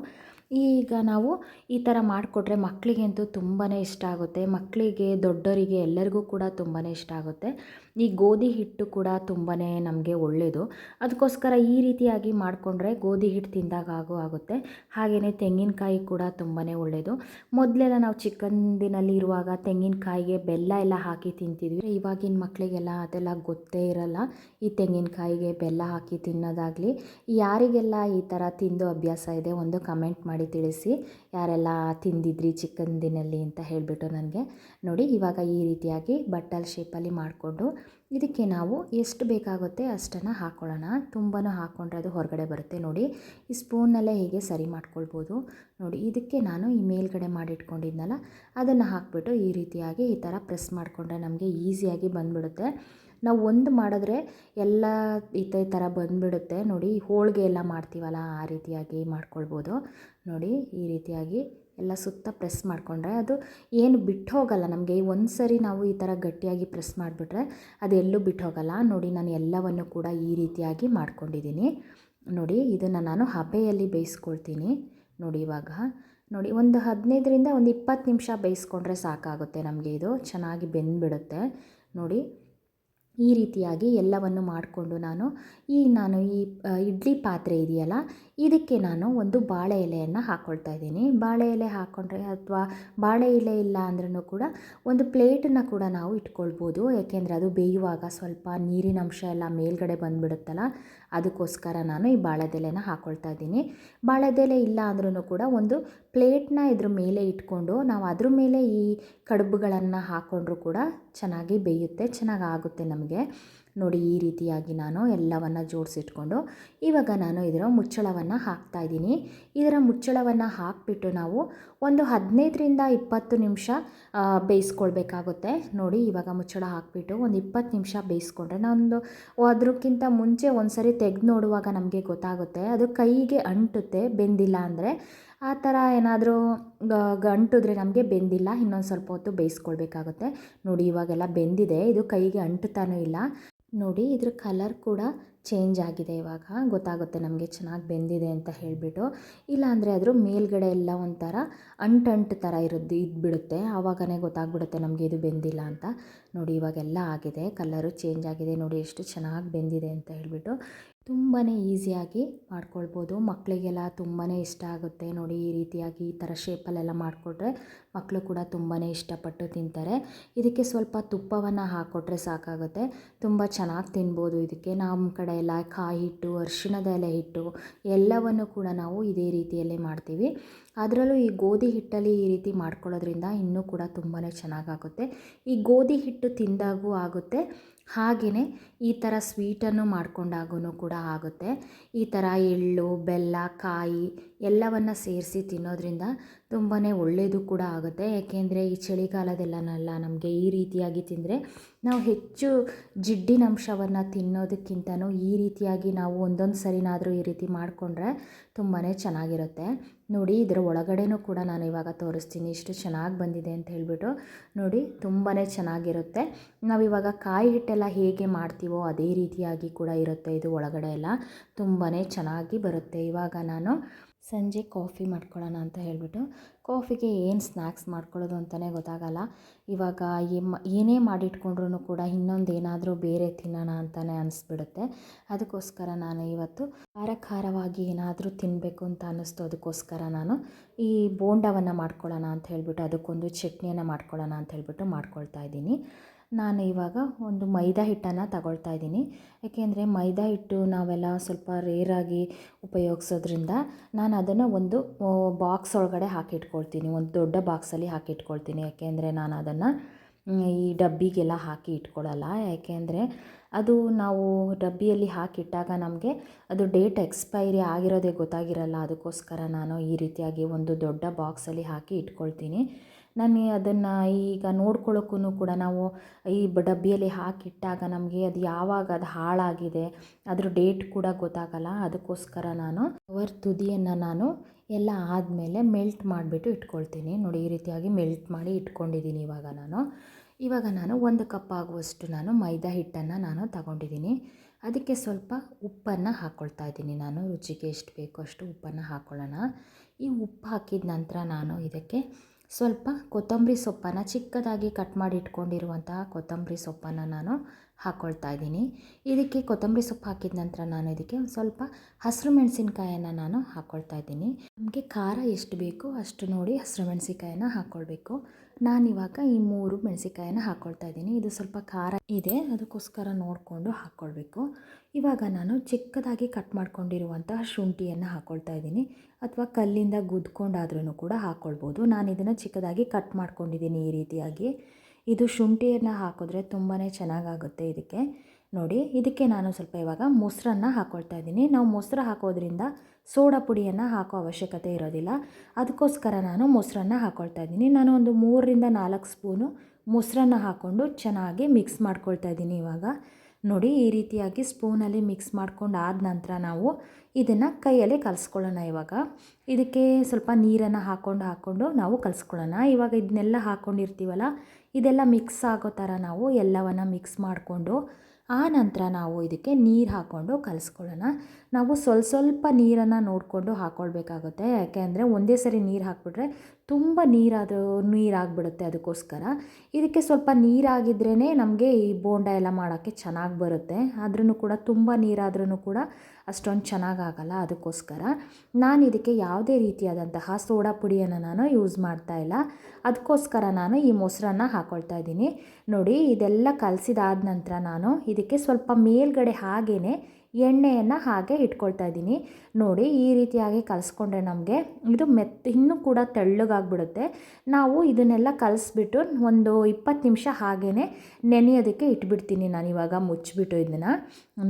ಈಗ ನಾವು ಈ ಥರ ಮಾಡಿಕೊಟ್ರೆ ಮಕ್ಕಳಿಗಂತೂ ತುಂಬಾ ಇಷ್ಟ ಆಗುತ್ತೆ. ಮಕ್ಕಳಿಗೆ ದೊಡ್ಡವರಿಗೆ ಎಲ್ಲರಿಗೂ ಕೂಡ ತುಂಬಾ ಇಷ್ಟ ಆಗುತ್ತೆ. ಈ ಗೋಧಿ ಹಿಟ್ಟು ಕೂಡ ತುಂಬಾ ನಮಗೆ ಒಳ್ಳೆಯದು ಅದಕ್ಕೋಸ್ಕರ ಈ ರೀತಿಯಾಗಿ ಮಾಡಿಕೊಂಡ್ರೆ ಗೋಧಿ ಹಿಟ್ಟು ತಿಂದಾಗ ಆಗೋ ಆಗುತ್ತೆ. ಹಾಗೆಯೇ ತೆಂಗಿನಕಾಯಿ ಕೂಡ ತುಂಬಾ ಒಳ್ಳೆಯದು ಮೊದಲೆಲ್ಲ ನಾವು ಚಿಕ್ಕಂದಿನಲ್ಲಿ ಇರುವಾಗ ತೆಂಗಿನಕಾಯಿಗೆ ಬೆಲ್ಲ ಎಲ್ಲ ಹಾಕಿ ತಿಂತಿದ್ವಿ. ಇವಾಗಿನ ಮಕ್ಕಳಿಗೆಲ್ಲ ಅದೆಲ್ಲ ಗೊತ್ತೇ ಇರಲ್ಲ. ಈ ತೆಂಗಿನಕಾಯಿಗೆ ಬೆಲ್ಲ ಹಾಕಿ ತಿನ್ನೋದಾಗಲಿ ಯಾರಿಗೆಲ್ಲ ಈ ಥರ ತಿಂದು ಅಭ್ಯಾಸ ಇದೆ ಒಂದು ಕಮೆಂಟ್ ಮಾಡಿ ತಿಳಿಸಿ. ಯಾರೆಲ್ಲ ತಿಂದಿದ್ರಿ ಚಿಕ್ಕಂದಿನಲ್ಲಿ ಅಂತ ಹೇಳಿಬಿಟ್ಟು ನನಗೆ. ನೋಡಿ ಇವಾಗ ಈ ರೀತಿಯಾಗಿ ಬಟ್ಟಲ್ ಶೇಪಲ್ಲಿ ಮಾಡಿಕೊಂಡು ಇದಕ್ಕೆ ನಾವು ಎಷ್ಟು ಬೇಕಾಗುತ್ತೆ ಅಷ್ಟನ್ನು ಹಾಕ್ಕೊಳ್ಳೋಣ ತುಂಬಾ ಹಾಕ್ಕೊಂಡ್ರೆ ಅದು ಹೊರಗಡೆ ಬರುತ್ತೆ. ನೋಡಿ ಈ ಸ್ಪೂನಲ್ಲೇ ಹೀಗೆ ಸರಿ ಮಾಡ್ಕೊಳ್ಬೋದು. ನೋಡಿ ಇದಕ್ಕೆ ನಾನು ಈ ಮೇಲ್ಗಡೆ ಮಾಡಿಟ್ಕೊಂಡಿದ್ನಲ್ಲ, ಅದನ್ನು ಹಾಕ್ಬಿಟ್ಟು ಈ ರೀತಿಯಾಗಿ ಈ ಥರ ಪ್ರೆಸ್ ಮಾಡಿಕೊಂಡ್ರೆ ನಮಗೆ ಈಸಿಯಾಗಿ ಬಂದುಬಿಡುತ್ತೆ. ನಾವು ಒಂದು ಮಾಡಿದ್ರೆ ಎಲ್ಲ ಈ ಥರ ಬಂದುಬಿಡುತ್ತೆ. ನೋಡಿ ಹೋಳಿಗೆ ಎಲ್ಲ ಮಾಡ್ತೀವಲ್ಲ ಆ ರೀತಿಯಾಗಿ ಮಾಡ್ಕೊಳ್ಬೋದು. ನೋಡಿ ಈ ರೀತಿಯಾಗಿ ಎಲ್ಲ ಸುತ್ತ ಪ್ರೆಸ್ ಮಾಡಿಕೊಂಡ್ರೆ ಅದು ಏನು ಬಿಟ್ಟು ಹೋಗಲ್ಲ ನಮಗೆ. ಒಂದು ಸರಿ ನಾವು ಈ ಥರ ಗಟ್ಟಿಯಾಗಿ ಪ್ರೆಸ್ ಮಾಡಿಬಿಟ್ರೆ ಅದು ಎಲ್ಲೂ ಬಿಟ್ಟು ಹೋಗಲ್ಲ ನೋಡಿ, ನಾನು ಎಲ್ಲವನ್ನು ಕೂಡ ಈ ರೀತಿಯಾಗಿ ಮಾಡ್ಕೊಂಡಿದ್ದೀನಿ. ನೋಡಿ, ಇದನ್ನು ನಾನು ಹಬೆಯಲ್ಲಿ ಬೇಯಿಸ್ಕೊಳ್ತೀನಿ. ನೋಡಿ, ಇವಾಗ. ನೋಡಿ, ಒಂದು ಹದಿನೈದರಿಂದ ಒಂದು ಇಪ್ಪತ್ತು ನಿಮಿಷ ಬೇಯಿಸ್ಕೊಂಡ್ರೆ ಸಾಕಾಗುತ್ತೆ ನಮಗೆ ಇದು. ಚೆನ್ನಾಗಿ ಬೆಂದುಬಿಡುತ್ತೆ. ನೋಡಿ ಈ ರೀತಿಯಾಗಿ ಎಲ್ಲವನ್ನು ಮಾಡಿಕೊಂಡು ನಾನು ಈ ನಾನು ಈ ಇಡ್ಲಿ ಪಾತ್ರೆ ಇದೆಯಲ್ಲ, ಇದಕ್ಕೆ ನಾನು ಒಂದು ಬಾಳೆ ಎಲೆಯನ್ನು ಹಾಕ್ಕೊಳ್ತಾ ಇದ್ದೀನಿ. ಬಾಳೆ ಎಲೆ ಹಾಕ್ಕೊಂಡ್ರೆ ಅಥವಾ ಬಾಳೆ ಎಲೆ ಇಲ್ಲ ಅಂದ್ರೂ ಕೂಡ ಒಂದು ಪ್ಲೇಟನ್ನು ಕೂಡ ನಾವು ಇಟ್ಕೊಳ್ಬೋದು. ಯಾಕೆಂದರೆ ಅದು ಬೇಯುವಾಗ ಸ್ವಲ್ಪ ನೀರಿನ ಅಂಶ ಎಲ್ಲ ಮೇಲ್ಗಡೆ ಬಂದುಬಿಡುತ್ತಲ್ಲ, ಅದಕ್ಕೋಸ್ಕರ ನಾನು ಈ ಬಾಳೆದೆಲೆನ ಹಾಕ್ಕೊಳ್ತಾ ಇದ್ದೀನಿ. ಬಾಳೆದೆಲೆ ಇಲ್ಲ ಅಂದ್ರೂ ಕೂಡ ಒಂದು ಪ್ಲೇಟ್ನ ಇದ್ರ ಮೇಲೆ ಇಟ್ಕೊಂಡು ನಾವು ಅದ್ರ ಮೇಲೆ ಈ ಕಡುಬುಗಳನ್ನು ಹಾಕ್ಕೊಂಡ್ರೂ ಕೂಡ ಚೆನ್ನಾಗಿ ಬೇಯುತ್ತೆ, ಚೆನ್ನಾಗಿ ಆಗುತ್ತೆ ನಮಗೆ. ನೋಡಿ, ಈ ರೀತಿಯಾಗಿ ನಾನು ಎಲ್ಲವನ್ನು ಜೋಡಿಸಿಟ್ಕೊಂಡು ಇವಾಗ ನಾನು ಇದರ ಮುಚ್ಚಳವನ್ನು ಹಾಕ್ತಾ ಇದ್ದೀನಿ. ಇದರ ಮುಚ್ಚಳವನ್ನು ಹಾಕಿಬಿಟ್ಟು ನಾವು ಒಂದು ಹದಿನೈದರಿಂದ ಇಪ್ಪತ್ತು ನಿಮಿಷ ಬೇಯಿಸ್ಕೊಳ್ಬೇಕಾಗುತ್ತೆ. ನೋಡಿ, ಇವಾಗ ಮುಚ್ಚಳ ಹಾಕಿಬಿಟ್ಟು ಒಂದು ಇಪ್ಪತ್ತು ನಿಮಿಷ ಬೇಯಿಸ್ಕೊಂಡ್ರೆ ನಾನೊಂದು ಅದಕ್ಕಿಂತ ಮುಂಚೆ ಒಂದು ಸರಿ ತೆಗೆದು ನೋಡುವಾಗ ನಮಗೆ ಗೊತ್ತಾಗುತ್ತೆ. ಅದು ಕೈಗೆ ಅಂಟುತ್ತೆ, ಬೆಂದಿಲ್ಲ ಅಂದರೆ ಆ ಥರ ಏನಾದರೂ ಗಂಟಿದ್ರೆ ನಮಗೆ ಬೆಂದಿಲ್ಲ, ಇನ್ನೊಂದು ಸ್ವಲ್ಪ ಹೊತ್ತು ಬೇಯಿಸ್ಕೊಳ್ಬೇಕಾಗುತ್ತೆ. ನೋಡಿ, ಇವಾಗೆಲ್ಲ ಬೆಂದಿದೆ, ಇದು ಕೈಗೆ ಅಂಟುತ್ತಾನೂ ಇಲ್ಲ. ನೋಡಿ, ಇದ್ರ ಕಲರ್ ಕೂಡ ಚೇಂಜ್ ಆಗಿದೆ ಇವಾಗ. ಗೊತ್ತಾಗುತ್ತೆ ನಮಗೆ ಚೆನ್ನಾಗಿ ಬೆಂದಿದೆ ಅಂತ ಹೇಳಿಬಿಟ್ಟು. ಇಲ್ಲಾಂದರೆ ಅದ್ರ ಮೇಲ್ಗಡೆ ಎಲ್ಲ ಒಂಥರ ಅಂಟಂಟು ಥರ ಇರೋದು ಇದ್ಬಿಡುತ್ತೆ. ಆವಾಗನೇ ಗೊತ್ತಾಗ್ಬಿಡುತ್ತೆ ನಮಗೆ ಇದು ಬೆಂದಿಲ್ಲ ಅಂತ. ನೋಡಿ, ಇವಾಗೆಲ್ಲ ಆಗಿದೆ, ಕಲರು ಚೇಂಜ್ ಆಗಿದೆ. ನೋಡಿ, ಎಷ್ಟು ಚೆನ್ನಾಗಿ ಬೆಂದಿದೆ ಅಂತ ಹೇಳಿಬಿಟ್ಟು. ತುಂಬಾ ಈಸಿಯಾಗಿ ಮಾಡ್ಕೊಳ್ಬೋದು. ಮಕ್ಕಳಿಗೆಲ್ಲ ತುಂಬಾ ಇಷ್ಟ ಆಗುತ್ತೆ. ನೋಡಿ, ಈ ರೀತಿಯಾಗಿ ಈ ಥರ ಶೇಪಲ್ಲೆಲ್ಲ ಮಾಡಿಕೊಟ್ರೆ ಮಕ್ಕಳು ಕೂಡ ತುಂಬಾ ಇಷ್ಟಪಟ್ಟು ತಿಂತಾರೆ. ಇದಕ್ಕೆ ಸ್ವಲ್ಪ ತುಪ್ಪವನ್ನು ಹಾಕ್ಕೊಟ್ರೆ ಸಾಕಾಗುತ್ತೆ. ತುಂಬ ಚೆನ್ನಾಗಿ ತಿನ್ಬೋದು ಇದಕ್ಕೆ. ನಮ್ಮ ಕಡೆ ಎಲ್ಲ ಕಾಯಿ ಹಿಟ್ಟು, ಅರಿಶಿಣದ ಎಲೆ ಹಿಟ್ಟು ಎಲ್ಲವನ್ನು ಕೂಡ ನಾವು ಇದೇ ರೀತಿಯಲ್ಲೇ ಮಾಡ್ತೀವಿ. ಅದರಲ್ಲೂ ಈ ಗೋಧಿ ಹಿಟ್ಟಲ್ಲಿ ಈ ರೀತಿ ಮಾಡ್ಕೊಳ್ಳೋದ್ರಿಂದ ಇನ್ನೂ ಕೂಡ ತುಂಬಾ ಚೆನ್ನಾಗಾಗುತ್ತೆ ಈ ಗೋಧಿ ಹಿಟ್ಟು ತಿಂದಾಗೂ ಆಗುತ್ತೆ. ಹಾಗೆಯೇ ಈ ಥರ ಸ್ವೀಟನ್ನು ಮಾಡ್ಕೊಂಡಾಗೂ ಕೂಡ ಆಗುತ್ತೆ. ಈ ಥರ ಎಳ್ಳು ಬೆಲ್ಲ ಕಾಯಿ ಎಲ್ಲವನ್ನು ಸೇರಿಸಿ ತಿನ್ನೋದ್ರಿಂದ ತುಂಬಾ ಒಳ್ಳೆಯದು ಕೂಡ ಆಗುತ್ತೆ. ಏಕೆಂದರೆ ಈ ಚಳಿಗಾಲದೆಲ್ಲನಲ್ಲ ನಮಗೆ ಈ ರೀತಿಯಾಗಿ ತಿಂದರೆ ನಾವು ಹೆಚ್ಚು ಜಿಡ್ಡಿನಂಶವನ್ನು ತಿನ್ನೋದಕ್ಕಿಂತನೂ ಈ ರೀತಿಯಾಗಿ ನಾವು ಒಂದೊಂದು ಸರಿನಾದರೂ ಈ ರೀತಿ ಮಾಡಿಕೊಂಡ್ರೆ ತುಂಬಾ ಚೆನ್ನಾಗಿರುತ್ತೆ. ನೋಡಿ, ಇದರ ಒಳಗಡೆನೂ ಕೂಡ ನಾನು ಇವಾಗ ತೋರಿಸ್ತೀನಿ. ಇಷ್ಟು ಚೆನ್ನಾಗಿ ಬಂದಿದೆ ಅಂತ ಹೇಳಿಬಿಟ್ಟು ನೋಡಿ ತುಂಬಾ ಚೆನ್ನಾಗಿರುತ್ತೆ. ನಾವಿವಾಗ ಕಾಯಿ ಹಿಟ್ಟೆಲ್ಲ ಹೇಗೆ ಮಾಡ್ತೀವೋ ಅದೇ ರೀತಿಯಾಗಿ ಕೂಡ ಇರುತ್ತೆ ಇದು ಒಳಗಡೆ ಎಲ್ಲ. ತುಂಬಾ ಚೆನ್ನಾಗಿ ಬರುತ್ತೆ. ಇವಾಗ ನಾನು ಸಂಜೆ ಕಾಫಿ ಮಾಡ್ಕೊಳ್ಳೋಣ ಅಂತ ಹೇಳಿಬಿಟ್ಟು ಕಾಫಿಗೆ ಏನು ಸ್ನ್ಯಾಕ್ಸ್ ಮಾಡ್ಕೊಳ್ಳೋದು ಅಂತಲೇ ಗೊತ್ತಾಗಲ್ಲ. ಇವಾಗ ಎಮ್ಮ ಏನೇ ಮಾಡಿಟ್ಕೊಂಡ್ರೂ ಕೂಡ ಇನ್ನೊಂದು ಏನಾದರೂ ಬೇರೆ ತಿನ್ನೋಣ ಅಂತಲೇ ಅನಿಸ್ಬಿಡುತ್ತೆ. ಅದಕ್ಕೋಸ್ಕರ ನಾನು ಇವತ್ತು ಖಾರ ಖಾರವಾಗಿ ಏನಾದರೂ ತಿನ್ನಬೇಕು ಅಂತ ಅನ್ನಿಸ್ತು ಅದಕ್ಕೋಸ್ಕರ ನಾನು ಈ ಬೋಂಡವನ್ನು ಮಾಡ್ಕೊಳ್ಳೋಣ ಅಂತ ಹೇಳಿಬಿಟ್ಟು ಅದಕ್ಕೊಂದು ಚಟ್ನಿಯನ್ನು ಮಾಡ್ಕೊಳ್ಳೋಣ ಅಂತ ಹೇಳಿಬಿಟ್ಟು ಮಾಡ್ಕೊಳ್ತಾ ಇದ್ದೀನಿ. ನಾನು ಇವಾಗ ಒಂದು ಮೈದಾ ಹಿಟ್ಟನ್ನು ತಗೊಳ್ತಾ ಇದ್ದೀನಿ. ಯಾಕೆಂದರೆ ಮೈದಾ ಹಿಟ್ಟು ನಾವೆಲ್ಲ ಸ್ವಲ್ಪ ರೇರಾಗಿ ಉಪಯೋಗಿಸೋದ್ರಿಂದ ನಾನು ಅದನ್ನು ಒಂದು ಬಾಕ್ಸ್ ಒಳಗಡೆ ಹಾಕಿಟ್ಕೊಳ್ತೀನಿ. ಒಂದು ದೊಡ್ಡ ಬಾಕ್ಸಲ್ಲಿ ಹಾಕಿಟ್ಕೊಳ್ತೀನಿ. ಯಾಕೆಂದರೆ ನಾನು ಅದನ್ನು ಈ ಡಬ್ಬಿಗೆಲ್ಲ ಹಾಕಿ ಇಟ್ಕೊಳ್ಳಲ್ಲ ಯಾಕೆಂದರೆ ಅದು ನಾವು ಡಬ್ಬಿಯಲ್ಲಿ ಹಾಕಿಟ್ಟಾಗ ನಮಗೆ ಅದು ಡೇಟ್ ಎಕ್ಸ್ಪೈರಿ ಆಗಿರೋದೇ ಗೊತ್ತಾಗಿರಲ್ಲ. ಅದಕ್ಕೋಸ್ಕರ ನಾನು ಈ ರೀತಿಯಾಗಿ ಒಂದು ದೊಡ್ಡ ಬಾಕ್ಸಲ್ಲಿ ಹಾಕಿ ಇಟ್ಕೊಳ್ತೀನಿ. ನಾನು ಅದನ್ನು ಈಗ ನೋಡ್ಕೊಳ್ಳೋಕ್ಕೂ ಕೂಡ ನಾವು ಈ ಡಬ್ಬಿಯಲ್ಲಿ ಹಾಕಿಟ್ಟಾಗ ನಮಗೆ ಅದು ಯಾವಾಗ ಅದು ಹಾಳಾಗಿದೆ, ಅದ್ರ ಡೇಟ್ ಕೂಡ ಗೊತ್ತಾಗಲ್ಲ. ಅದಕ್ಕೋಸ್ಕರ ನಾನು ಕವರ್ ತುದಿಯನ್ನು ನಾನು ಎಲ್ಲ ಆದಮೇಲೆ ಮೆಲ್ಟ್ ಮಾಡಿಬಿಟ್ಟು ಇಟ್ಕೊಳ್ತೀನಿ. ನೋಡಿ, ಈ ರೀತಿಯಾಗಿ ಮೆಲ್ಟ್ ಮಾಡಿ ಇಟ್ಕೊಂಡಿದ್ದೀನಿ ಇವಾಗ ನಾನು. ಇವಾಗ ನಾನು ಒಂದು ಕಪ್ ಆಗುವಷ್ಟು ನಾನು ಮೈದಾ ಹಿಟ್ಟನ್ನು ನಾನು ತಗೊಂಡಿದ್ದೀನಿ. ಅದಕ್ಕೆ ಸ್ವಲ್ಪ ಉಪ್ಪನ್ನು ಹಾಕ್ಕೊಳ್ತಾ ಇದ್ದೀನಿ ನಾನು. ರುಚಿಗೆ ಎಷ್ಟು ಬೇಕೋ ಅಷ್ಟು ಉಪ್ಪನ್ನು ಹಾಕ್ಕೊಳ್ಳೋಣ ಈ ಉಪ್ಪು ಹಾಕಿದ ನಂತರ ನಾನು ಇದಕ್ಕೆ ಸ್ವಲ್ಪ ಕೊತ್ತಂಬರಿ ಸೊಪ್ಪನ್ನು ಚಿಕ್ಕದಾಗಿ ಕಟ್ ಮಾಡಿ ಇಟ್ಕೊಂಡಿರುವಂತಹ ಕೊತ್ತಂಬರಿ ಸೊಪ್ಪನ್ನು ನಾನು ಹಾಕ್ಕೊಳ್ತಾ ಇದ್ದೀನಿ. ಇದಕ್ಕೆ ಕೊತ್ತಂಬರಿ ಸೊಪ್ಪು ಹಾಕಿದ ನಂತರ ನಾನು ಇದಕ್ಕೆ ಒಂದು ಸ್ವಲ್ಪ ಹಸಿರು ಮೆಣಸಿನ್ಕಾಯನ್ನು ನಾನು ಹಾಕ್ಕೊಳ್ತಾ ಇದ್ದೀನಿ. ನಮಗೆ ಖಾರ ಎಷ್ಟು ಬೇಕು ಅಷ್ಟು ನೋಡಿ ಹಸಿರು ಮೆಣಸಿನ್ಕಾಯನ್ನು ಹಾಕ್ಕೊಳ್ಬೇಕು ನಾನಿವಾಗ ಈ ಮೂರು ಮೆಣಸಿಕಾಯನ್ನ ಹಾಕ್ಕೊಳ್ತಾ ಇದ್ದೀನಿ. ಇದು ಸ್ವಲ್ಪ ಖಾರ ಇದೆ. ಅದಕ್ಕೋಸ್ಕರ ನೋಡಿಕೊಂಡು ಹಾಕ್ಕೊಳ್ಬೇಕು ಇವಾಗ ನಾನು ಚಿಕ್ಕದಾಗಿ ಕಟ್ ಮಾಡ್ಕೊಂಡಿರುವಂತಹ ಶುಂಠಿಯನ್ನು ಹಾಕ್ಕೊಳ್ತಾ ಇದ್ದೀನಿ. ಅಥವಾ ಕಲ್ಲಿಂದ ಗುದ್ಕೊಂಡಾದ್ರೂ ಕೂಡ ಹಾಕ್ಕೊಳ್ಬೋದು ನಾನು ಇದನ್ನು ಚಿಕ್ಕದಾಗಿ ಕಟ್ ಮಾಡ್ಕೊಂಡಿದ್ದೀನಿ ಈ ರೀತಿಯಾಗಿ. ಇದು ಶುಂಠಿಯನ್ನು ಹಾಕಿದ್ರೆ ತುಂಬಾ ಚೆನ್ನಾಗಾಗುತ್ತೆ ಇದಕ್ಕೆ. ನೋಡಿ, ಇದಕ್ಕೆ ನಾನು ಸ್ವಲ್ಪ ಇವಾಗ ಮೊಸರನ್ನು ಹಾಕ್ಕೊಳ್ತಾ ಇದ್ದೀನಿ. ನಾವು ಮೊಸರು ಹಾಕೋದ್ರಿಂದ ಸೋಡಾ ಪುಡಿಯನ್ನು ಹಾಕೋ ಅವಶ್ಯಕತೆ ಇರೋದಿಲ್ಲ. ಅದಕ್ಕೋಸ್ಕರ ನಾನು ಮೊಸರನ್ನು ಹಾಕ್ಕೊಳ್ತಾ ಇದ್ದೀನಿ. ನಾನು ಒಂದು ಮೂರರಿಂದ ನಾಲ್ಕು ಸ್ಪೂನು ಮೊಸರನ್ನು ಹಾಕ್ಕೊಂಡು ಚೆನ್ನಾಗಿ ಮಿಕ್ಸ್ ಮಾಡ್ಕೊಳ್ತಾ ಇದ್ದೀನಿ ಇವಾಗ. ನೋಡಿ, ಈ ರೀತಿಯಾಗಿ ಸ್ಪೂನಲ್ಲಿ ಮಿಕ್ಸ್ ಮಾಡ್ಕೊಂಡು ಆದ ನಂತರ ನಾವು ಇದನ್ನು ಕೈಯಲ್ಲಿ ಕಲಿಸ್ಕೊಳ್ಳೋಣ ಇವಾಗ. ಇದಕ್ಕೆ ಸ್ವಲ್ಪ ನೀರನ್ನು ಹಾಕ್ಕೊಂಡು ಹಾಕ್ಕೊಂಡು ನಾವು ಕಲಿಸ್ಕೊಳ್ಳೋಣ. ಇವಾಗ ಇದನ್ನೆಲ್ಲ ಹಾಕ್ಕೊಂಡಿರ್ತೀವಲ್ಲ ಇದೆಲ್ಲ ಮಿಕ್ಸ್ ಆಗೋ ಥರ ನಾವು ಎಲ್ಲವನ್ನು ಮಿಕ್ಸ್ ಮಾಡಿಕೊಂಡು ಆ ನಂತರ ನಾವು ಇದಕ್ಕೆ ನೀರು ಹಾಕ್ಕೊಂಡು ಕಲಿಸ್ಕೊಳ್ಳೋಣ. ನಾವು ಸ್ವಲ್ಪ ಸ್ವಲ್ಪ ನೀರನ್ನು ನೋಡಿಕೊಂಡು ಹಾಕ್ಕೊಳ್ಬೇಕಾಗುತ್ತೆ ಯಾಕೆ ಅಂದರೆ ಒಂದೇ ಸರಿ ನೀರು ಹಾಕ್ಬಿಟ್ರೆ ತುಂಬ ನೀರಾದರೂ ನೀರಾಗಿಬಿಡುತ್ತೆ ಅದಕ್ಕೋಸ್ಕರ. ಇದಕ್ಕೆ ಸ್ವಲ್ಪ ನೀರಾಗಿದ್ರೇ ನಮಗೆ ಈ ಬೋಂಡ ಎಲ್ಲ ಮಾಡೋಕ್ಕೆ ಚೆನ್ನಾಗಿ ಬರುತ್ತೆ. ಆದ್ರೂ ಕೂಡ ತುಂಬ ನೀರಾದ್ರೂ ಕೂಡ ಅಷ್ಟೊಂದು ಚೆನ್ನಾಗಾಗಲ್ಲ ಅದಕ್ಕೋಸ್ಕರ. ನಾನು ಇದಕ್ಕೆ ಯಾವುದೇ ರೀತಿಯಾದಂತಹ ಸೋಡಾ ಪುಡಿಯನ್ನು ನಾನು ಯೂಸ್ ಮಾಡ್ತಾ ಇಲ್ಲ. ಅದಕ್ಕೋಸ್ಕರ ನಾನು ಈ ಮೊಸರನ್ನ ಹಾಕ್ಕೊಳ್ತಾ ಇದ್ದೀನಿ. ನೋಡಿ ಇದೆಲ್ಲ ಕಲಸಿದಾದ ನಂತರ ನಾನು ಇದಕ್ಕೆ ಸ್ವಲ್ಪ ಮೇಲ್ಗಡೆ ಹಾಗೇ ಎಣ್ಣೆಯನ್ನು ಹಾಗೆ ಇಟ್ಕೊಳ್ತಾ ಇದ್ದೀನಿ. ನೋಡಿ, ಈ ರೀತಿಯಾಗಿ ಕಲಿಸ್ಕೊಂಡ್ರೆ ನಮಗೆ ಇದು ಮೆತ್ತ ಇನ್ನೂ ಕೂಡ ತೆಳ್ಳಗಾಗ್ಬಿಡುತ್ತೆ. ನಾವು ಇದನ್ನೆಲ್ಲ ಕಲಿಸ್ಬಿಟ್ಟು ಒಂದು ಇಪ್ಪತ್ತು ನಿಮಿಷ ಹಾಗೇ ನೆನೆಯೋದಕ್ಕೆ ಇಟ್ಬಿಡ್ತೀನಿ ನಾನು ಇವಾಗ, ಮುಚ್ಚಿಬಿಟ್ಟು ಇದನ್ನು.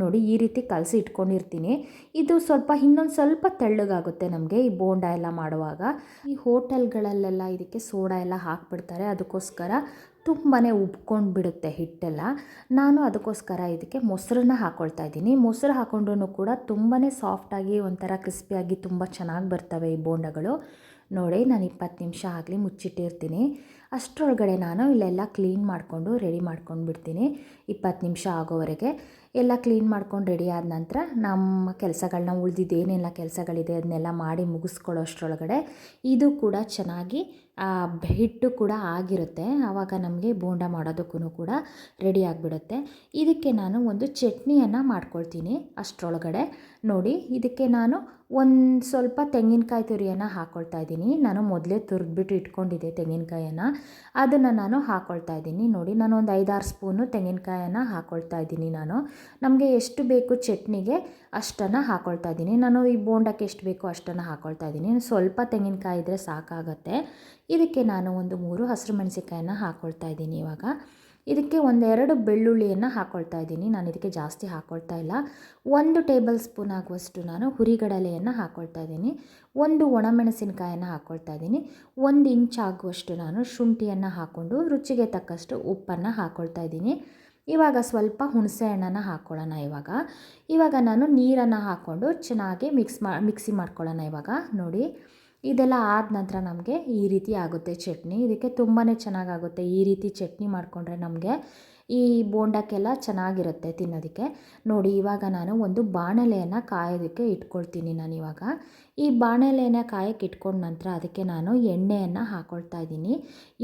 ನೋಡಿ, ಈ ರೀತಿ ಕಲಸಿ ಇಟ್ಕೊಂಡಿರ್ತೀನಿ. ಇದು ಸ್ವಲ್ಪ, ಇನ್ನೊಂದು ಸ್ವಲ್ಪ ತೆಳ್ಳಗಾಗುತ್ತೆ ನಮಗೆ ಈ ಬೋಂಡ ಎಲ್ಲ ಮಾಡುವಾಗ. ಈ ಹೋಟೆಲ್ಗಳಲ್ಲೆಲ್ಲ ಇದಕ್ಕೆ ಸೋಡಾ ಎಲ್ಲ ಹಾಕ್ಬಿಡ್ತಾರೆ, ಅದಕ್ಕೋಸ್ಕರ ತುಂಬಾ ಉಬ್ಕೊಂಡು ಬಿಡುತ್ತೆ ಹಿಟ್ಟೆಲ್ಲ. ನಾನು ಅದಕ್ಕೋಸ್ಕರ ಇದಕ್ಕೆ ಮೊಸರನ್ನ ಹಾಕ್ಕೊಳ್ತಾ ಇದ್ದೀನಿ. ಮೊಸರು ಹಾಕ್ಕೊಂಡ್ರೂ ಕೂಡ ತುಂಬಾ ಸಾಫ್ಟಾಗಿ, ಒಂಥರ ಕ್ರಿಸ್ಪಿಯಾಗಿ ತುಂಬ ಚೆನ್ನಾಗಿ ಬರ್ತವೆ ಈ ಬೋಂಡಗಳು. ನೋಡಿ, ನಾನು ಇಪ್ಪತ್ತು ನಿಮಿಷ ಆಗಲಿ ಮುಚ್ಚಿಟ್ಟಿರ್ತೀನಿ. ಅಷ್ಟರೊಳಗಡೆ ನಾನು ಇಲ್ಲೆಲ್ಲ ಕ್ಲೀನ್ ಮಾಡಿಕೊಂಡು, ರೆಡಿ ಮಾಡ್ಕೊಂಡು ಬಿಡ್ತೀನಿ ಇಪ್ಪತ್ತು ನಿಮಿಷ ಆಗೋವರೆಗೆ. ಎಲ್ಲ ಕ್ಲೀನ್ ಮಾಡ್ಕೊಂಡು ರೆಡಿ ಆದ ನಂತರ ನಮ್ಮ ಕೆಲಸಗಳನ್ನ ಉಳಿದಿದ್ದು ಏನೆಲ್ಲ ಕೆಲಸಗಳಿದೆ ಅದನ್ನೆಲ್ಲ ಮಾಡಿ ಮುಗಿಸ್ಕೊಳ್ಳೋ ಅಷ್ಟರೊಳಗಡೆ ಇದು ಕೂಡ ಚೆನ್ನಾಗಿ ಹಿಟ್ಟು ಕೂಡ ಆಗಿರುತ್ತೆ. ಆವಾಗ ನಮಗೆ ಬೋಂಡ ಮಾಡೋದಕ್ಕೂ ಕೂಡ ರೆಡಿ ಆಗಿಬಿಡುತ್ತೆ. ಇದಕ್ಕೆ ನಾನು ಒಂದು ಚಟ್ನಿಯನ್ನು ಮಾಡ್ಕೊಳ್ತೀನಿ ಅಷ್ಟರೊಳಗಡೆ. ನೋಡಿ, ಇದಕ್ಕೆ ನಾನು ಒಂದು ಸ್ವಲ್ಪ ತೆಂಗಿನಕಾಯಿ ತುರಿಯನ್ನು ಹಾಕ್ಕೊಳ್ತಾ ಇದ್ದೀನಿ. ನಾನು ಮೊದಲೇ ತುರಿದ್ಬಿಟ್ಟು ಇಟ್ಕೊಂಡಿದ್ದೆ ತೆಂಗಿನಕಾಯನ್ನು. ಅದನ್ನು ನಾನು ಹಾಕ್ಕೊಳ್ತಾ ಇದ್ದೀನಿ. ನೋಡಿ, ನಾನು ಒಂದು ಐದಾರು ಸ್ಪೂನು ತೆಂಗಿನಕಾಯನ್ನು ಹಾಕ್ಕೊಳ್ತಾ ಇದ್ದೀನಿ ನಾನು. ನಮಗೆ ಎಷ್ಟು ಬೇಕು ಚಟ್ನಿಗೆ ಅಷ್ಟನ್ನು ಹಾಕ್ಕೊಳ್ತಾ ಇದ್ದೀನಿ. ನಾನು ಈ ಬೋಂಡಕ್ಕೆ ಎಷ್ಟು ಬೇಕೋ ಅಷ್ಟನ್ನು ಹಾಕ್ಕೊಳ್ತಾ ಇದ್ದೀನಿ. ಸ್ವಲ್ಪ ತೆಂಗಿನಕಾಯಿ ಇದ್ದರೆ ಸಾಕಾಗತ್ತೆ. ಇದಕ್ಕೆ ನಾನು ಒಂದು ಮೂರು ಹಸಿರು ಮೆಣಸಿಕಾಯನ್ನು ಹಾಕ್ಕೊಳ್ತಾ ಇದ್ದೀನಿ ಇವಾಗ. ಇದಕ್ಕೆ ಒಂದೆರಡು ಬೆಳ್ಳುಳ್ಳಿಯನ್ನು ಹಾಕ್ಕೊಳ್ತಾ ಇದ್ದೀನಿ. ನಾನು ಇದಕ್ಕೆ ಜಾಸ್ತಿ ಹಾಕ್ಕೊಳ್ತಾ ಇಲ್ಲ. ಒಂದು ಟೇಬಲ್ ಸ್ಪೂನ್ ಆಗುವಷ್ಟು ನಾನು ಹುರಿಗಡಲೆಯನ್ನು ಹಾಕ್ಕೊಳ್ತಾ ಇದ್ದೀನಿ. ಒಂದು ಒಣಮೆಣಸಿನಕಾಯನ್ನು ಹಾಕ್ಕೊಳ್ತಾ ಇದ್ದೀನಿ. ಒಂದು ಇಂಚ್ ಆಗುವಷ್ಟು ನಾನು ಶುಂಠಿಯನ್ನು ಹಾಕ್ಕೊಂಡು ರುಚಿಗೆ ತಕ್ಕಷ್ಟು ಉಪ್ಪನ್ನು ಹಾಕ್ಕೊಳ್ತಾ ಇದ್ದೀನಿ. ಇವಾಗ ಸ್ವಲ್ಪ ಹುಣಸೆ ಹಣ್ಣನ್ನು ಹಾಕ್ಕೊಳ್ಳೋಣ ಇವಾಗ. ಇವಾಗ ನಾನು ನೀರನ್ನು ಹಾಕ್ಕೊಂಡು ಚೆನ್ನಾಗಿ ಮಿಕ್ಸ್ ಮಾ, ಮಿಕ್ಸಿ ಮಾಡ್ಕೊಳ್ಳೋಣ ಇವಾಗ. ನೋಡಿ. ಇದೆಲ್ಲ ಆದ ನಂತರ ನಮಗೆ ಈ ರೀತಿ ಆಗುತ್ತೆ ಚಟ್ನಿ. ಇದಕ್ಕೆ ತುಂಬಾ ಚೆನ್ನಾಗಾಗುತ್ತೆ ಈ ರೀತಿ ಚಟ್ನಿ ಮಾಡಿಕೊಂಡ್ರೆ ನಮಗೆ ಈ ಬೋಂಡಕ್ಕೆಲ್ಲ ಚೆನ್ನಾಗಿರುತ್ತೆ ತಿನ್ನೋದಕ್ಕೆ. ನೋಡಿ, ಇವಾಗ ನಾನು ಒಂದು ಬಾಣಲೆಯನ್ನು ಕಾಯೋದಕ್ಕೆ ಇಟ್ಕೊಳ್ತೀನಿ ನಾನು ಇವಾಗ. ಈ ಬಾಣಲೆಯನ್ನು ಕಾಯಕ್ಕೆ ಇಟ್ಕೊಂಡ ನಂತರ ಅದಕ್ಕೆ ನಾನು ಎಣ್ಣೆಯನ್ನು ಹಾಕ್ಕೊಳ್ತಾ ಇದ್ದೀನಿ.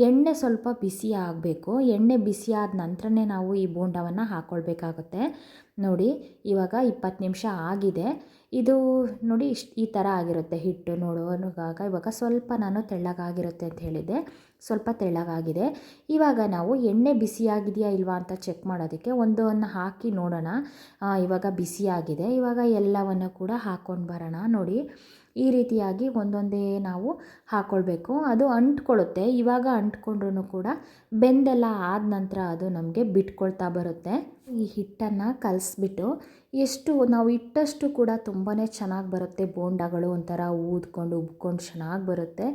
ಎಣ್ಣೆ ಸ್ವಲ್ಪ ಬಿಸಿ ಆಗಬೇಕು. ಎಣ್ಣೆ ಬಿಸಿ ಆದ ನಂತರನೇ ನಾವು ಈ ಬೋಂಡವನ್ನು ಹಾಕ್ಕೊಳ್ಬೇಕಾಗುತ್ತೆ ನೋಡಿ, ಇವಾಗ ಇಪ್ಪತ್ತು ನಿಮಿಷ ಆಗಿದೆ. ಇದು ನೋಡಿ ಇಷ್ಟು ಈ ಥರ ಆಗಿರುತ್ತೆ ಹಿಟ್ಟು ನೋಡುವಾಗ ಇವಾಗ ಸ್ವಲ್ಪ ನಾನು ತೆಳ್ಳಗಾಗಿರುತ್ತೆ ಅಂತ ಹೇಳಿದೆ ಸ್ವಲ್ಪ ತೆಳ್ಳಗಾಗಿದೆ. ಇವಾಗ ನಾವು ಎಣ್ಣೆ ಬಿಸಿಯಾಗಿದೆಯಾ ಇಲ್ವಾ ಅಂತ ಚೆಕ್ ಮಾಡೋದಕ್ಕೆ ಒಂದನ್ನು ಹಾಕಿ ನೋಡೋಣ. ಇವಾಗ ಬಿಸಿಯಾಗಿದೆ. ಇವಾಗ ಎಲ್ಲವನ್ನು ಕೂಡ ಹಾಕ್ಕೊಂಡು ಬರೋಣ ನೋಡಿ. ಈ ರೀತಿಯಾಗಿ ಒಂದೊಂದೇ ನಾವು ಹಾಕ್ಕೊಳ್ಬೇಕು ಅದು ಅಂಟ್ಕೊಳ್ಳುತ್ತೆ. ಇವಾಗ ಅಂಟ್ಕೊಂಡ್ರೂ ಕೂಡ ಬೆಂದೆಲ್ಲ ಆದ ನಂತರ ಅದು ನಮಗೆ ಬಿಟ್ಕೊಳ್ತಾ ಬರುತ್ತೆ. ಈ ಹಿಟ್ಟನ್ನು ಕಲಸ್ಬಿಟ್ಟು ಎಷ್ಟು ನಾವು ಇಟ್ಟಷ್ಟು ಕೂಡ ತುಂಬಾ ಚೆನ್ನಾಗಿ ಬರುತ್ತೆ. ಬೋಂಡಗಳು ಒಂಥರ ಊದ್ಕೊಂಡು, ಉಬ್ಕೊಂಡು ಚೆನ್ನಾಗಿ ಬರುತ್ತೆ.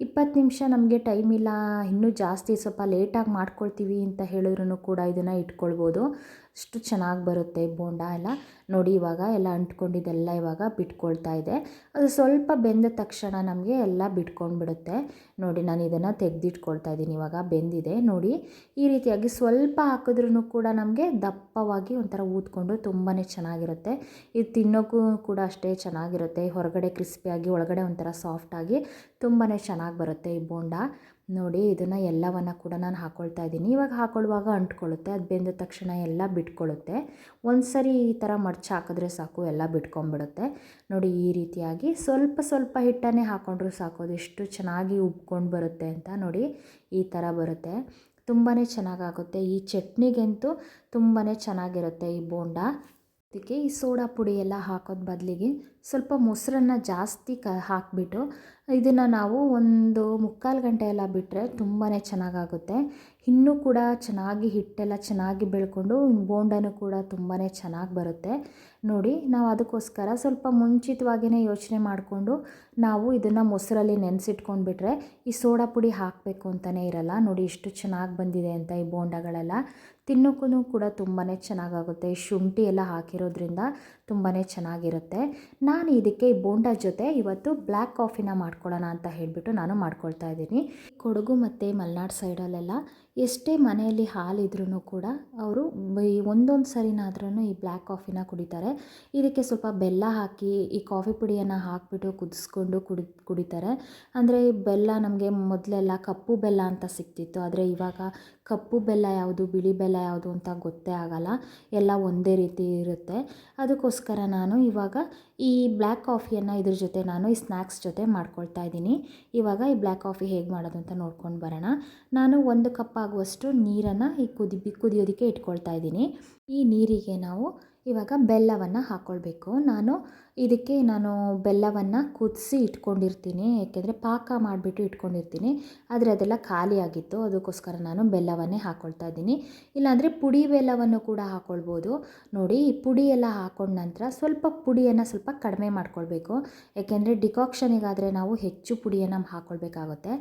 ಇಪ್ಪತ್ತು ನಿಮಿಷ ನಮಗೆ ಟೈಮ್ ಇಲ್ಲ. ಇನ್ನೂ ಜಾಸ್ತಿ ಸ್ವಲ್ಪ ಲೇಟಾಗಿ ಮಾಡ್ಕೊಳ್ತೀವಿ ಅಂತ ಹೇಳಿದ್ರು ಕೂಡ ಇದನ್ನು ಇಟ್ಕೊಳ್ಬೋದು. ಅಷ್ಟು ಚೆನ್ನಾಗಿ ಬರುತ್ತೆ ಬೋಂಡ ಎಲ್ಲ. ನೋಡಿ ಇವಾಗ ಎಲ್ಲ ಅಂಟ್ಕೊಂಡಿದ್ದೆಲ್ಲ ಇವಾಗ ಬಿಟ್ಕೊಳ್ತಾ ಇದೆ. ಅದು ಸ್ವಲ್ಪ ಬೆಂದ ತಕ್ಷಣ ನಮಗೆ ಎಲ್ಲ ಬಿಟ್ಕೊಂಡ್ಬಿಡುತ್ತೆ. ನೋಡಿ ನಾನು ಇದನ್ನು ತೆಗೆದಿಟ್ಕೊಳ್ತಾ ಇದ್ದೀನಿ ಇವಾಗ, ಬೆಂದಿದೆ. ನೋಡಿ ಈ ರೀತಿಯಾಗಿ ಸ್ವಲ್ಪ ಹಾಕಿದ್ರೂ ಕೂಡ ನಮಗೆ ದಪ್ಪವಾಗಿ ಒಂಥರ ಊದ್ಕೊಂಡು ತುಂಬಾ ಚೆನ್ನಾಗಿರುತ್ತೆ. ಇದು ತಿನ್ನೋಕ್ಕೂ ಕೂಡ ಅಷ್ಟೇ ಚೆನ್ನಾಗಿರುತ್ತೆ. ಹೊರಗಡೆ ಕ್ರಿಸ್ಪಿಯಾಗಿ, ಒಳಗಡೆ ಒಂಥರ ಸಾಫ್ಟಾಗಿ ತುಂಬಾ ಚೆನ್ನಾಗಿ ಬರುತ್ತೆ ಈ ಬೋಂಡ. ನೋಡಿ ಇದನ್ನು ಎಲ್ಲವನ್ನು ಕೂಡ ನಾನು ಹಾಕ್ಕೊಳ್ತಾ ಇದ್ದೀನಿ. ಇವಾಗ ಹಾಕ್ಕೊಳ್ಳುವಾಗ ಅಂಟ್ಕೊಳ್ಳುತ್ತೆ. ಅದು ಬೆಂದ ತಕ್ಷಣ ಎಲ್ಲ ಬಿಟ್ಕೊಳ್ಳುತ್ತೆ. ಒಂದು ಸರಿ ಈ ಥರ ಮಡ್ಚಿ ಹಾಕಿದ್ರೆ ಸಾಕು, ಎಲ್ಲ ಬಿಟ್ಕೊಂಡ್ಬಿಡುತ್ತೆ. ನೋಡಿ ಈ ರೀತಿಯಾಗಿ ಸ್ವಲ್ಪ ಸ್ವಲ್ಪ ಹಿಟ್ಟನ್ನೇ ಹಾಕ್ಕೊಂಡ್ರೂ ಸಾಕು. ಅದು ಎಷ್ಟು ಚೆನ್ನಾಗಿ ಉಬ್ಕೊಂಡು ಬರುತ್ತೆ ಅಂತ ನೋಡಿ ಈ ಥರ ಬರುತ್ತೆ. ತುಂಬಾ ಚೆನ್ನಾಗಾಗುತ್ತೆ. ಈ ಚಟ್ನಿಗಂತೂ ತುಂಬಾ ಚೆನ್ನಾಗಿರುತ್ತೆ ಈ ಬೋಂಡ. ಅದಕ್ಕೆ ಈ ಸೋಡಾ ಪುಡಿ ಎಲ್ಲ ಹಾಕೋದು ಬದಲಿಗೆ ಸ್ವಲ್ಪ ಮೊಸರನ್ನ ಜಾಸ್ತಿ ಕ ಹಾಕಿಬಿಟ್ಟು ಇದನ್ನು ನಾವು ಒಂದು ಮುಕ್ಕಾಲು ಗಂಟೆ ಎಲ್ಲ ಬಿಟ್ಟರೆ ತುಂಬಾ ಚೆನ್ನಾಗಾಗುತ್ತೆ. ಇನ್ನೂ ಕೂಡ ಚೆನ್ನಾಗಿ ಹಿಟ್ಟೆಲ್ಲ ಚೆನ್ನಾಗಿ ಬೆಳ್ಕೊಂಡು ಬೋಂಡನೂ ಕೂಡ ತುಂಬಾ ಚೆನ್ನಾಗಿ ಬರುತ್ತೆ. ನೋಡಿ, ನಾವು ಅದಕ್ಕೋಸ್ಕರ ಸ್ವಲ್ಪ ಮುಂಚಿತವಾಗಿಯೇ ಯೋಚನೆ ಮಾಡಿಕೊಂಡು ನಾವು ಇದನ್ನು ಮೊಸರಲ್ಲಿ ನೆನೆಸಿಟ್ಕೊಂಡ್ಬಿಟ್ರೆ ಈ ಸೋಡಾ ಪುಡಿ ಹಾಕಬೇಕು ಅಂತಲೇ ಇರಲ್ಲ. ನೋಡಿ, ಇಷ್ಟು ಚೆನ್ನಾಗಿ ಬಂದಿದೆ ಅಂತ ಈ ಬೋಂಡಗಳೆಲ್ಲ. ತಿನ್ನೋಕ್ಕೂ ಕೂಡ ತುಂಬಾ ಚೆನ್ನಾಗಾಗುತ್ತೆ. ಶುಂಠಿ ಎಲ್ಲ ಹಾಕಿರೋದ್ರಿಂದ ತುಂಬಾ ಚೆನ್ನಾಗಿರುತ್ತೆ. ನಾನು ಇದಕ್ಕೆ ಬೋಂಡ ಜೊತೆ ಇವತ್ತು ಬ್ಲ್ಯಾಕ್ ಕಾಫಿನ ಮಾಡ್ಕೊಳ್ಳೋಣ ಅಂತ ಹೇಳಿಬಿಟ್ಟು ನಾನು ಮಾಡ್ಕೊಳ್ತಾ ಇದ್ದೀನಿ. ಕೊಡಗು ಮತ್ತು ಮಲೆನಾಡು ಸೈಡಲ್ಲೆಲ್ಲ ಎಷ್ಟೇ ಮನೆಯಲ್ಲಿ ಹಾಲಿದ್ರೂ ಕೂಡ ಅವರು ಈ ಒಂದೊಂದು ಸರಿನಾದ್ರೂ ಈ ಬ್ಲ್ಯಾಕ್ ಕಾಫಿನ ಕುಡಿತಾರೆ. ಇದಕ್ಕೆ ಸ್ವಲ್ಪ ಬೆಲ್ಲ ಹಾಕಿ ಈ ಕಾಫಿ ಪುಡಿಯನ್ನು ಹಾಕಿಬಿಟ್ಟು ಕುದಿಸ್ಕೊಂಡು ಕುಡಿ ಕುಡಿತಾರೆ. ಅಂದರೆ ಬೆಲ್ಲ ನಮಗೆ ಮೊದಲೆಲ್ಲ ಕಪ್ಪು ಬೆಲ್ಲ ಅಂತ ಸಿಕ್ತಿತ್ತು. ಆದರೆ ಇವಾಗ ಕಪ್ಪು ಬೆಲ್ಲ ಯಾವುದು, ಬಿಳಿ ಬೆಲ್ಲ ಯಾವುದು ಅಂತ ಗೊತ್ತೇ ಆಗಲ್ಲ. ಎಲ್ಲ ಒಂದೇ ರೀತಿ ಇರುತ್ತೆ. ಅದಕ್ಕೋಸ್ಕರ ನಾನು ಇವಾಗ ಈ ಬ್ಲ್ಯಾಕ್ ಕಾಫಿಯನ್ನು ಇದ್ರ ಜೊತೆ ನಾನು ಈ ಸ್ನ್ಯಾಕ್ಸ್ ಜೊತೆ ಮಾಡ್ಕೊಳ್ತಾ ಇದ್ದೀನಿ. ಇವಾಗ ಈ ಬ್ಲ್ಯಾಕ್ ಕಾಫಿ ಹೇಗೆ ಮಾಡೋದು ಅಂತ ನೋಡ್ಕೊಂಡು ಬರೋಣ. ನಾನು ಒಂದು ಕಪ್ ಆಗುವಷ್ಟು ನೀರನ್ನು ಈ ಕುದಿ ಕುದಿಯೋದಕ್ಕೆ ಇಟ್ಕೊಳ್ತಾ ಇದ್ದೀನಿ. ಈ ನೀರಿಗೆ ನಾವು ಇವಾಗ ಬೆಲ್ಲವನ್ನು ಹಾಕ್ಕೊಳ್ಬೇಕು ನಾನು ಇದಕ್ಕೆ ನಾನು ಬೆಲ್ಲವನ್ನು ಕುದಿಸಿ ಇಟ್ಕೊಂಡಿರ್ತೀನಿ. ಏಕೆಂದರೆ ಪಾಕ ಮಾಡಿಬಿಟ್ಟು ಇಟ್ಕೊಂಡಿರ್ತೀನಿ. ಆದರೆ ಅದೆಲ್ಲ ಖಾಲಿಯಾಗಿತ್ತು ಅದಕ್ಕೋಸ್ಕರ ನಾನು ಬೆಲ್ಲವನ್ನೇ ಹಾಕ್ಕೊಳ್ತಾ ಇದ್ದೀನಿ. ಇಲ್ಲಾಂದರೆ ಪುಡಿ ಬೆಲ್ಲವನ್ನು ಕೂಡ ಹಾಕ್ಕೊಳ್ಬೋದು ನೋಡಿ ಪುಡಿ ಎಲ್ಲ ಹಾಕ್ಕೊಂಡ ನಂತರ ಸ್ವಲ್ಪ ಪುಡಿಯನ್ನು ಸ್ವಲ್ಪ ಕಡಿಮೆ ಮಾಡ್ಕೊಳ್ಬೇಕು. ಏಕೆಂದರೆ ಡಿಕಾಕ್ಷನಿಗಾದರೆ ನಾವು ಹೆಚ್ಚು ಪುಡಿಯನ್ನು ಹಾಕ್ಕೊಳ್ಬೇಕಾಗುತ್ತೆ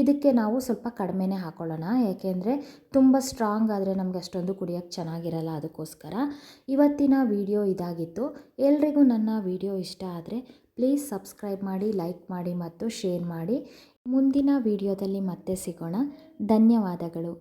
ಇದಕ್ಕೆ ನಾವು ಸ್ವಲ್ಪ ಕಡಿಮೆನೇ ಹಾಕ್ಕೊಳ್ಳೋಣ ಏಕೆಂದರೆ ತುಂಬ ಸ್ಟ್ರಾಂಗ್ ಆದರೆ ನಮಗೆ ಅಷ್ಟೊಂದು ಕುಡಿಯೋಕ್ಕೆ ಚೆನ್ನಾಗಿರಲ್ಲ ಅದಕ್ಕೋಸ್ಕರ. ಇವತ್ತಿನ ವಿಡಿಯೋ ಇದಾಗಿತ್ತು. ಎಲ್ರಿಗೂ ನನ್ನ ವಿಡಿಯೋ ಇಷ್ಟ ಆದರೆ ಪ್ಲೀಸ್ ಸಬ್ಸ್ಕ್ರೈಬ್ ಮಾಡಿ ಲೈಕ್ ಮಾಡಿ ಮತ್ತು ಶೇರ್ ಮಾಡಿ. ಮುಂದಿನ ವಿಡಿಯೋದಲ್ಲಿ ಮತ್ತೆ ಸಿಗೋಣ. ಧನ್ಯವಾದಗಳು.